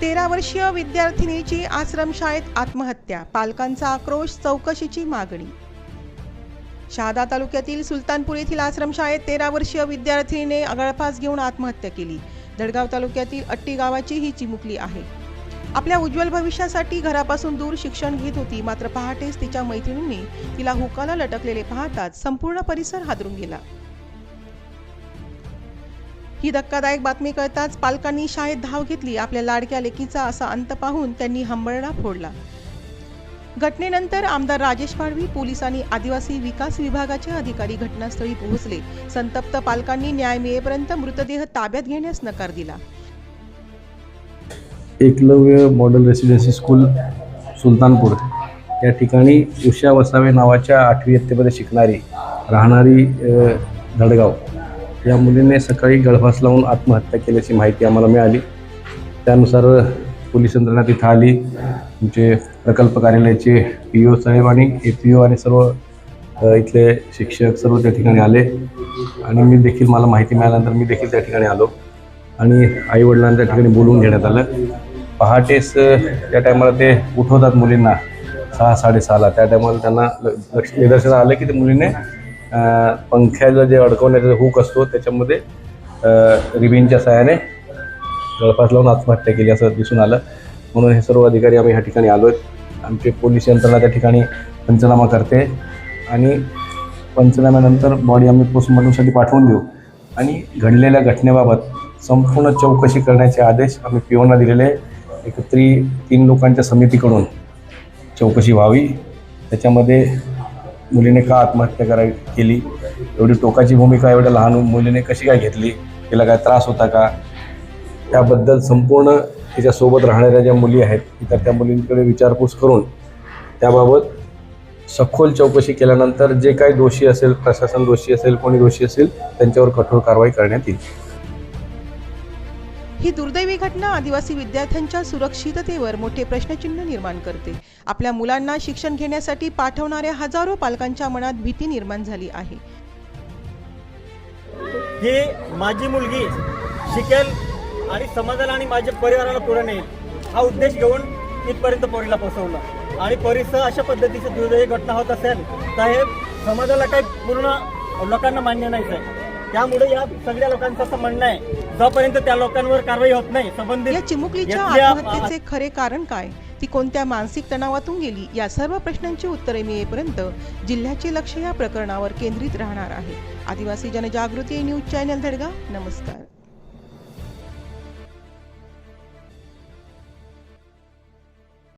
तेरा वर्षीय विद्यार्थिनीची आश्रमशाळेत आत्महत्या पालकांचा आक्रोश चौकशीची मागणी. शहादा तालुक्यातील सुलतानपूर येथील आश्रमशाळेत तेरा वर्षीय विद्यार्थिनीने गळफास घेऊन आत्महत्या केली. दडगाव तालुक्यातील अट्टी गावाची ही चिमुकली आहे. आपल्या उज्ज्वल भविष्यासाठी घरापासून दूर शिक्षण घेत होती मात्र पहाटेच तिच्या मैत्रिणींनी तिला हुकाला लटकलेले पाहताच संपूर्ण परिसर हादरून गेला. ही धक्कादायक बातमी कळताच पालकांनी शाळेत धाव घेतली. आपल्या लाडक्या लेकीचा असा अंत पाहून त्यांनी हंबरडा फोडला. घटनेनंतर आमदार राजेश पाडवी पोलिसांनी आदिवासी विकास विभागाचे अधिकारी घटनास्थळी पोहोचले. संतप्त पालकांनी न्याय मिळेपर्यंत मृतदेह ताब्यात घेण्यास नकार दिला. Eklavya model residency school Sultanpur. या ठिकाणी उषा वसावे नावाच्या आठवी इयत्तेमध्ये शिकणारी राहणारी धडगाव. या मुलीने सकाळी गळफास लावून आत्महत्या केल्याची माहिती आम्हाला मिळाली. त्यानुसार पोलीस यंत्रणा तिथं आली. आमचे प्रकल्प कार्यालयाचे पी ओ साहेब आणि ए पी ओ आणि सर्व इथले शिक्षक सर्व त्या ठिकाणी आले. आणि मी देखील मला माहिती मिळाल्यानंतर मी देखील त्या ठिकाणी आलो. आणि आईवडिलांना त्या ठिकाणी बोलवून घेण्यात आलं. पहाटेच त्या टायमाला ते उठवतात मुलींना. सहा साडेसहाला. त्या टायमाला त्यांना ल- लक्ष निदर्शनात आलं की ते मुलीने पंख्याला जे अडकवण्याचा हुक असतो त्याच्यामध्ये रिबिनच्या सहाय्याने गळफास लावून आत्महत्या केली असं दिसून आलं. म्हणून हे सर्व अधिकारी आम्ही ह्या ठिकाणी आलो आहेत आमचे पोलीस यंत्रणा त्या ठिकाणी पंचनामा करते. आणि पंचनाम्यानंतर बॉडी आम्ही पोस्टमॉर्टमसाठी पाठवून देऊ. आणि घडलेल्या घटनेबाबत संपूर्ण चौकशी करण्याचे आदेश आम्ही पिओना दिलेले आहे. तीन लोकांच्या समितीकडून चौकशी व्हावी. त्याच्यामध्ये मुलीने का आत्महत्या कराय केली? एवढी टोकाची भूमिका एवढ्या लहान मुलीने कशी काय घेतली? तिला काय त्रास होता का? त्याबद्दल संपूर्ण तिच्यासोबत राहणाऱ्या ज्या मुली आहेत तर त्या मुलींकडे विचारपूस करून त्याबाबत सखोल चौकशी केल्यानंतर जे काही दोषी असेल प्रशासन दोषी असेल कोणी दोषी असेल त्यांच्यावर कठोर कारवाई करण्यात येईल. ही दुर्दैवी घटना आदिवासी विद्यार्थ्यांच्या सुरक्षिततेवर मोठे प्रश्नचिन्ह निर्माण करते. आपल्या मुलांना शिक्षण घेण्यासाठी पाठवणाऱ्या हजारो पालकांच्या मनात भीती निर्माण झाली आहे. ही माझी मुलगी शिकेल आणि समाजाला आणि माझ्या परिवाराला पुढे नेईल. हा उद्देश घेऊन इथपर्यंत पोरीला पोहोचवला. आणि परिसर अशा पद्धतीची दुर्दैवी घटना होत असेल तर हे समाजाला काही पूर्ण लोकांना मान्य नाहीच आहे त्यामुळे या सगळ्या लोकांचं असं म्हणणं आहे. जोपर्यंत त्या लोकांवर कारवाई होत नाही संबंधित या चिमुकलीच्या आत्महत्येचे खरे कारण काय? ती कोणत्या मानसिक तणावातून गेली? या सर्व प्रश्नांची उत्तरे मिळेपर्यंत जिल्ह्याचे लक्ष या प्रकरणावर केंद्रित राहणार आहे. आदिवासी जनजागृती न्यूज चॅनल धडगाव नमस्कार.